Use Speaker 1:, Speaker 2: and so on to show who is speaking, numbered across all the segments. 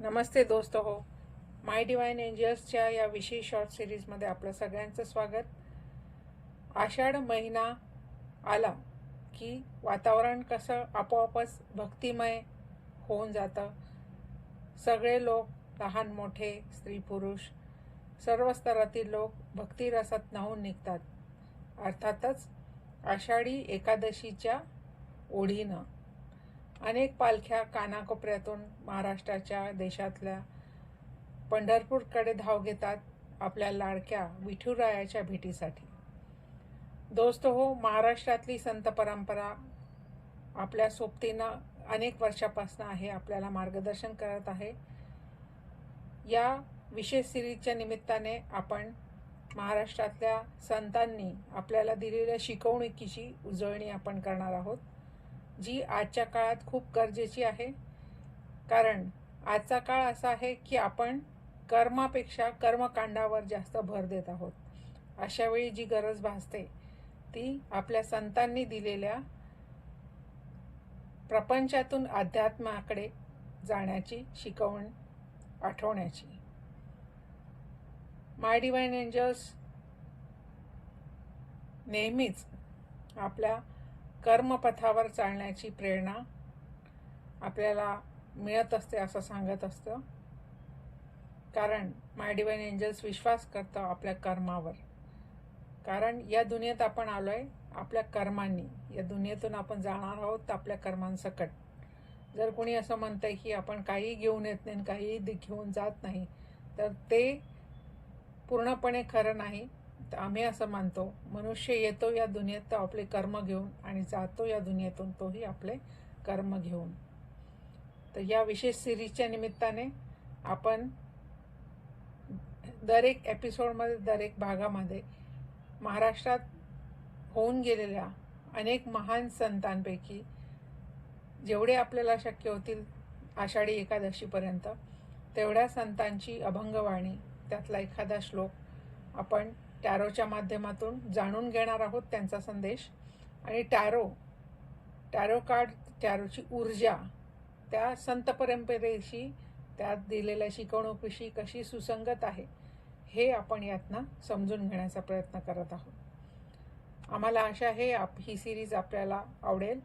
Speaker 1: नमस्ते दोस्त हो. माय डिवाइन एंजल्सच्या या विशेष शॉर्ट सिरीजमध्ये आपलं सगळ्यांचं स्वागत. आषाढ महिना आला की वातावरण कसं आपोआपच भक्तिमय होऊन जातं. सगळे लोक लहान मोठे स्त्री पुरुष सर्व स्तरातील लोक भक्तिरसात न्हावून निघतात. अर्थातच आषाढी एकादशीच्या ओढीनं. अनेक पालख्या कानाकोपऱ्यातून महाराष्ट्राच्या देशातल्या पंढरपूरकडे धाव घेतात आपल्या लाडक्या विठुरायाच्या भेटीसाठी. दोस्त हो महाराष्ट्रातली संत परंपरा आपल्या सोबतीनं अनेक वर्षापासून आहे आपल्याला मार्गदर्शन करत आहे. या विशेष सिरीजच्या निमित्ताने आपण महाराष्ट्रातल्या संतांनी आपल्याला दिलेल्या शिकवणुकीची उजळणी आपण करणार आहोत. जी आजच्या काळात खूप गरजेची आहे. कारण आजचा काळ असा आहे की आपण कर्मापेक्षा कर्मकांडावर जास्त भर देत आहोत. अशावेळी जी गरज भासते ती आपल्या संतांनी दिलेल्या प्रपंचातून अध्यात्माकडे जाण्याची शिकवण आठवण्याची. माय डिवाईन एंजल्स नेहमीच आपल्या कर्मपथावर चालण्याची प्रेरणा आपल्याला मिळत असते असं सांगत असतं. कारण माय डिवाईन एंजल्स विश्वास करतं आपल्या कर्मावर. कारण या दुनियेत आपण आलो आहे आपल्या कर्मांनी. या दुनियेतून आपण जाणार आहोत तर आपल्या कर्मांसकट. जर कोणी असं म्हणतं आहे की आपण काही घेऊन येत नाही काही घेऊन जात नाही तर ते पूर्णपणे खरं नाही. तर आम्ही असं मानतो मनुष्य येतो या दुनियेत तर आपले कर्म घेऊन आणि जातो या दुनियेतून तोही आपले कर्म घेऊन. तर या विशेष सिरीजच्या निमित्ताने आपण दर एक एपिसोडमध्ये दर एक भागामध्ये महाराष्ट्रात होऊन गेलेल्या अनेक महान संतांपैकी जेवढे आपल्याला शक्य होतील आषाढी एकादशीपर्यंत तेवढ्या संतांची अभंगवाणी त्यातला एखादा श्लोक आपण टॅरोच्या माध्यमातून जाणून घेणार आहोत त्यांचा संदेश. आणि टॅरो टॅरो कार्ड टॅरोची ऊर्जा त्या संत परंपरेशी त्यात दिलेल्या शिकवणुकीशी कशी सुसंगत आहे हे आपण यातनं समजून घेण्याचा प्रयत्न करत आहोत. आम्हाला आशा आहे आप ही सिरीज आपल्याला आवडेल.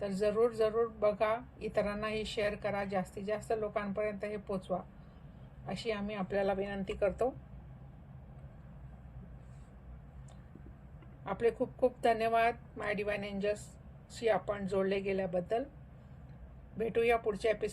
Speaker 1: तर जरूर जरूर बघा इतरांनाही शेअर करा. जास्तीत जास्त लोकांपर्यंत हे पोचवा अशी आम्ही आपल्याला विनंती करतो. आपले खूप खूप धन्यवाद माय डिवाइन एंजल्सशी आपण जोडले गेल्याबद्दल. भेटूया पुढच्या एपिसोड